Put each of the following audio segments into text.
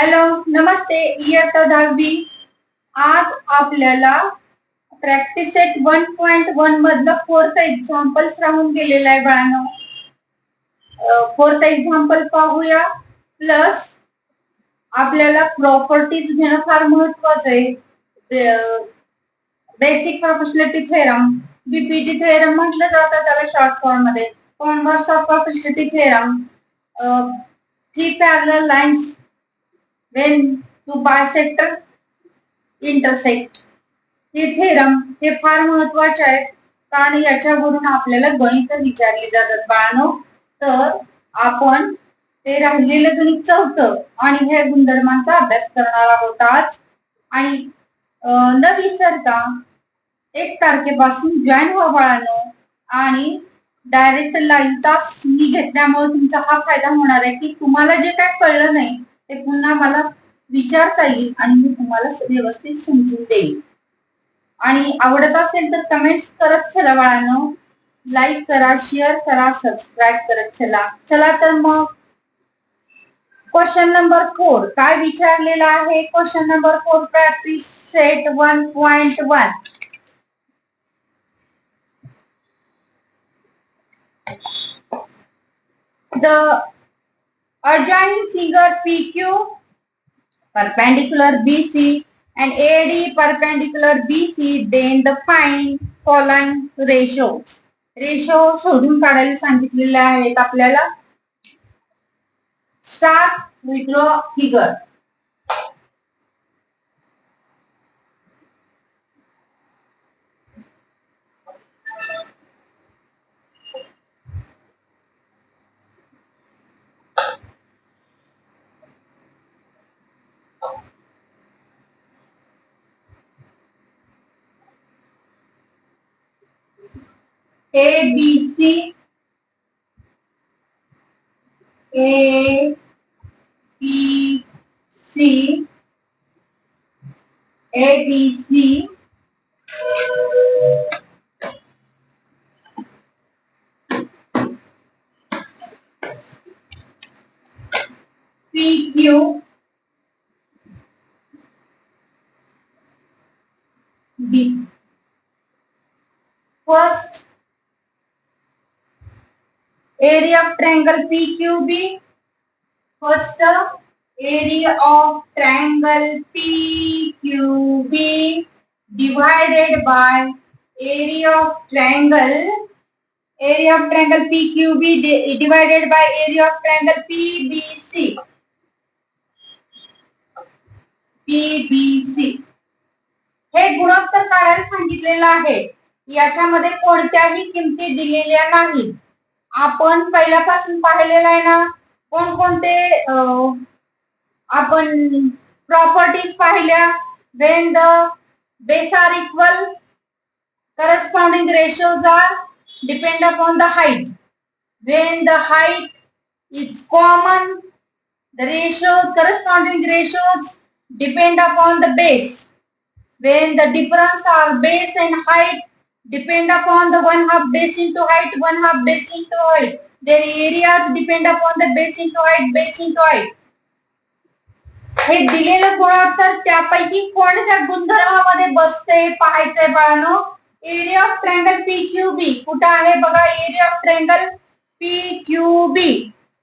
Hello नमस्ते इयत्ता दहावी. आज आपल्याला practice set one point one मधलं फोर्थ एक्झाम्पल्स राहून गेलेलं आहे बाळांनो. फोर्थ एक्झाम्पल पाहूया. प्लस आपल्याला प्रॉपर्टीज घेणं फार महत्वाचं आहे. Basic proportionality theorem BPT theorem म्हटलं जातं त्याला शॉर्ट फॉर्ममध्ये. Converse of proportionality theorem three parallel lines when two bisector intersect हे थेरम हे फार महत्त्वाचे आहेत कारण याच्यावरून आपल्याला गणित विचारली जातात. बाळानो तर आपण ते राहिलेलं गणित चौथं आणि ह्या गुणधर्मांचा अभ्यास करणार आहोत आज. आणि न विसरता एक तारखेपासून जॉईन व्हा बाळानो. आणि डायरेक्ट लाईव्ह तास मी घेतल्यामुळे तुमचा हा फायदा होणार आहे की तुम्हाला जे काय कळलं नाही ते पुन्हा मला विचारता येईल आणि मी तुम्हाला व्यवस्थित समजून देईल. आणि आवडत असेल तर कमेंट्स करत चला बाळांनो. लाईक करा शेअर करा सबस्क्राईब करत चला. चला तर मग क्वेश्चन नंबर फोर काय विचारलेला आहे? Question number four practice set one point one the adjoining figure PQ perpendicular BC and AD perpendicular BC then the find following ratios ratio शोधून काढायला सांगितलेले आहेत आपल्याला start withdraw figure A B C. A B C. A B C. P Q. D First area of triangle PQB. First, area of triangle PQB divided by area of triangle area of triangle PQB divided by area of triangle PBC. PBC हे गुणोत्तर काढायला सांगितलेलं आहे याच्यामध्ये कोणत्याही किमती दिलेल्या नाहीत आपण पहिल्यापासून पाहिलेलं आहे ना कोणकोणते आपण प्रॉपर्टीज पाहिल्या when the base are equal corresponding ratios are depend upon the height when the height is common the ratio corresponding ratios depend upon the base when the difference are base and height depend upon the one half base into height, one half base into height. Their areas depend upon the base into height, base into height. हे दिलेलं तर त्यापैकी कोणत्या गुणधर्मामध्ये बसते पाहायचंय बाळानो? Area of triangle P Q B कुठं आहे बघा? Area of triangle P Q B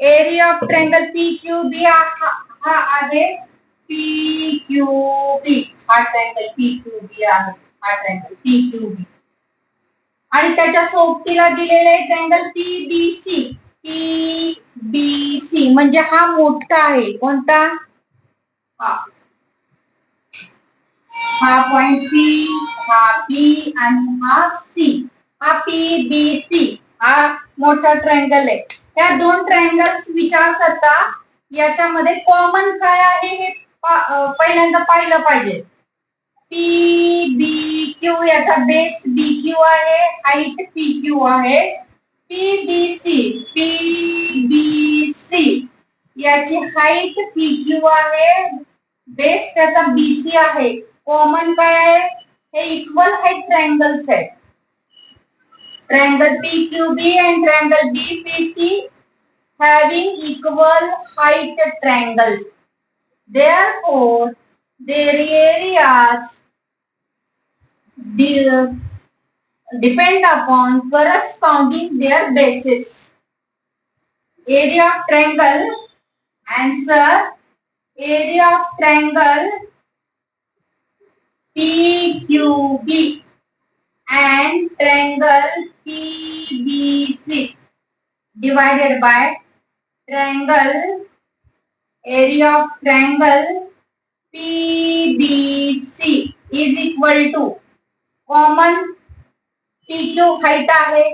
area of triangle P Q B हा आहे पी क्यू बी हा ट्रँगल पी क्यू बी आहे. हा ट्रँगल पी क्यू बी आणि त्याच्या सोबतीला दिलेले triangle P B C P B C म्हणजे हा मोठा आहे. कोणता? हा. हा पॉइंट पी हा पी आणि हा सी हा पी बी सी हा मोठा ट्रँगल आहे. या दोन ट्रँगल्स विचार करता याच्यामध्ये कॉमन काय आहे हे पहिल्यांदा पाहिलं पाहिजे. पी बी क्यू याचा बेस बी क्यू आहे पी क्यू आहे बी सी पी बी याची पी आहे बेस त्याचा सी आहे कॉमन काय आहे हे। इक्वल हाईट ट्रँगल्स आहेत triangle P Q B and triangle B P C having equal height triangle. Therefore, their areas depend upon corresponding their bases. Area of triangle, answer, area of triangle PQB and triangle PBC divided by triangle area of triangle PBC is equal to common PQ height आहे.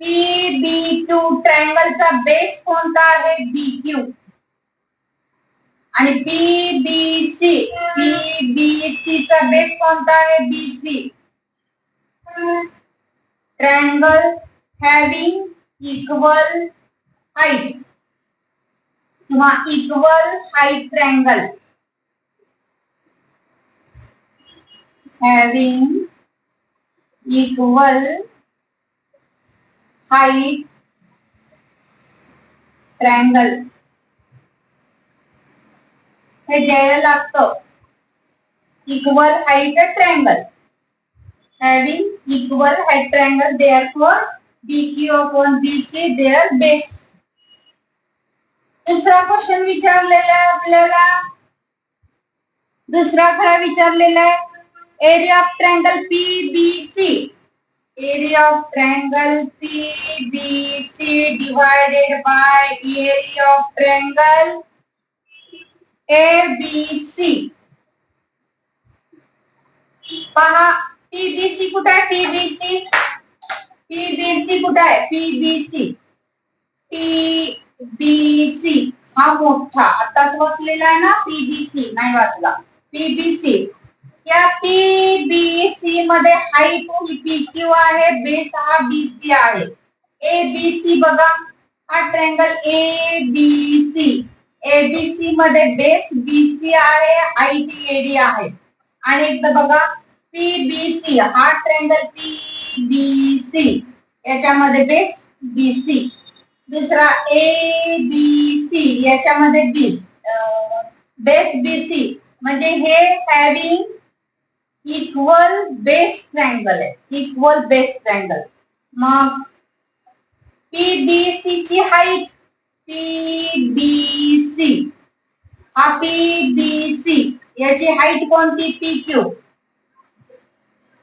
PB2 ट्रायंगलचा base कोणता आहे? BQ आणि PBC PBC चा base कोणता आहे? BC triangle having equal height किंवा equal height triangle having equal height triangle हे द्यायला लागतं equal height triangle having equal height triangle therefore B Q upon B C their base दुसरा question विचारलेला आहे आपल्याला. दुसरा खरा विचारलेला आहे. Area of triangle P B C area of triangle P B C divided by area of triangle A B C पहा PBC कुठे आहे पीबीसी पीबीसी कुठे आहे? पीबीसी पीबीसी हा मोठा. आताच वाचलेला आहे ना? पीबीसी नाही वाचला. पीबीसी या पी बी सी मध्ये हाईट ही क्यू आहे बेस हा बी सी आहे. ए बी सी बघा. हा triangle A B C A B मध्ये बेस बी सी आहे हाईट एडी आहे. आणि एकदा बघा पी बी सी हा ट्रँगल सी याच्यामध्ये बेस बी सी दुसरा ए बी सी याच्यामध्ये बीस बेस बी सी म्हणजे हे हॅविंग इक्वल बेस ट्रँगल आहे. इक्वल बेस ट्रँगल मग पीबीसी ची हाईट पीबीसी हा पीबीसी याची हाईट कोणती? पी क्यू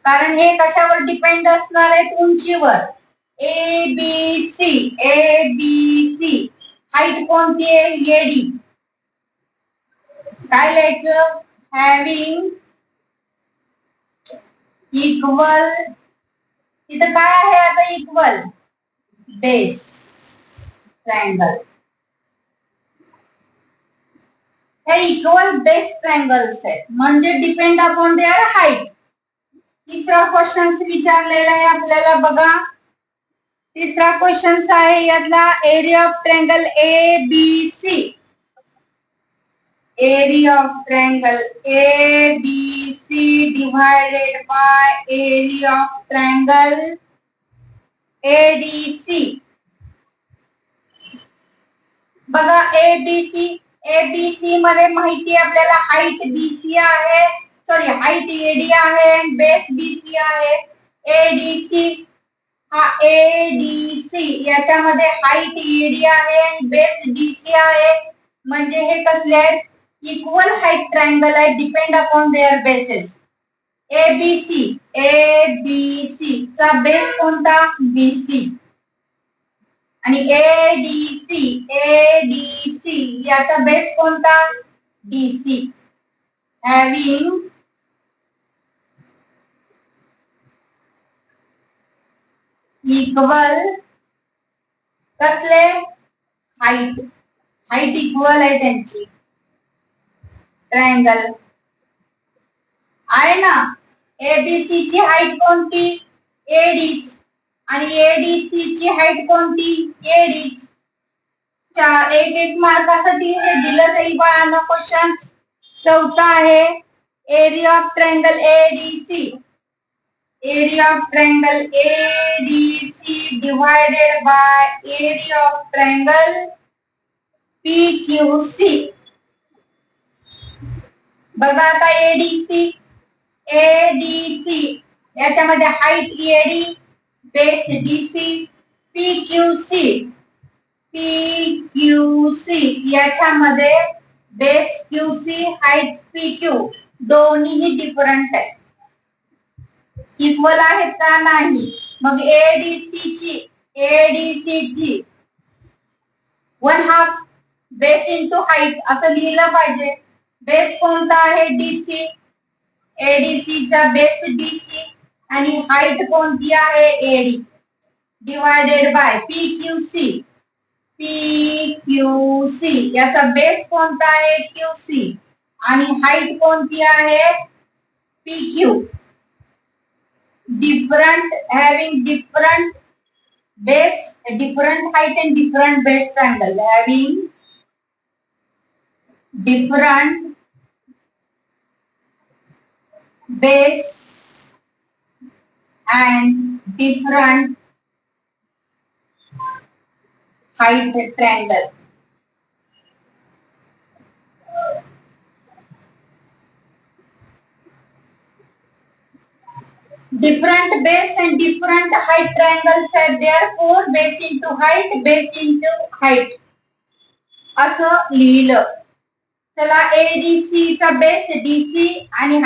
कारण हे कशावर डिपेंड असणार आहे? उंचीवर. A B C A B C height कोणती आहे? एडी काय लिहायचं? हॅव्हिंग इक्वल आहे आता इक्वल? बेस. ट्रायंगल. हे इक्वल बेस ट्रायंगल्स म्हणजे डिपेंड अपॉन देअर हाईट. तिसरा क्वेश्चन विचारलेला आहे आपल्याला क्वेश्चन यातला area of triangle A B C area of triangle A B C area by triangle. Of बघा A B C A B C मध्ये माहिती आपल्याला. हाईट बी सी आहे. सॉरी हाईट एडी आहे बेस बीसी आहे. ADC हा ADC याच्यामध्ये height AD आहे बेस बेस डीसी आहे. म्हणजे हे कसले आहेत? इक्वल हाईट ट्रायंगल आहे depend upon their bases ABC, ABC चा बेस कोणता? BC आणि ADC, ADC याचा बेस कोणता? DC. Having इक्वल कसले? हाईट हाईट इक्वल आहे त्यांची. ट्रायंगल. आहे ना? एबीसी ची हाईट कोणती? एडीच आणि एडीसी ची हाईट कोणती? एडीच चार एक एक मार्कासाठी हे दिलं जाईल बाळांना क्वेश्चन चौथा आहे area of triangle ADC area ADC triangle by area of triangle P Q C बघा आता एडीसी एडीसी याच्यामध्ये height AD base DC P Q C P Q C याच्यामध्ये base Q C height P Q दोन्हीही different आहे. Equal आहेत का नाही? मग एडीसी ची एडीसी ची. One half base into height असं लिहिलं पाहिजे. बेस कौन सा है DC ADC base DC any height कौन दिया है AD divided by P Q C P Q C या बेस कौन सा है क्यू सी एनि हाइट कौन दिया है P Q different having different base different height and different best angle having different base and different height triangle different base and different height triangles are therefore base into height base into height असं लिहिलं चला ADC चा base DC आणि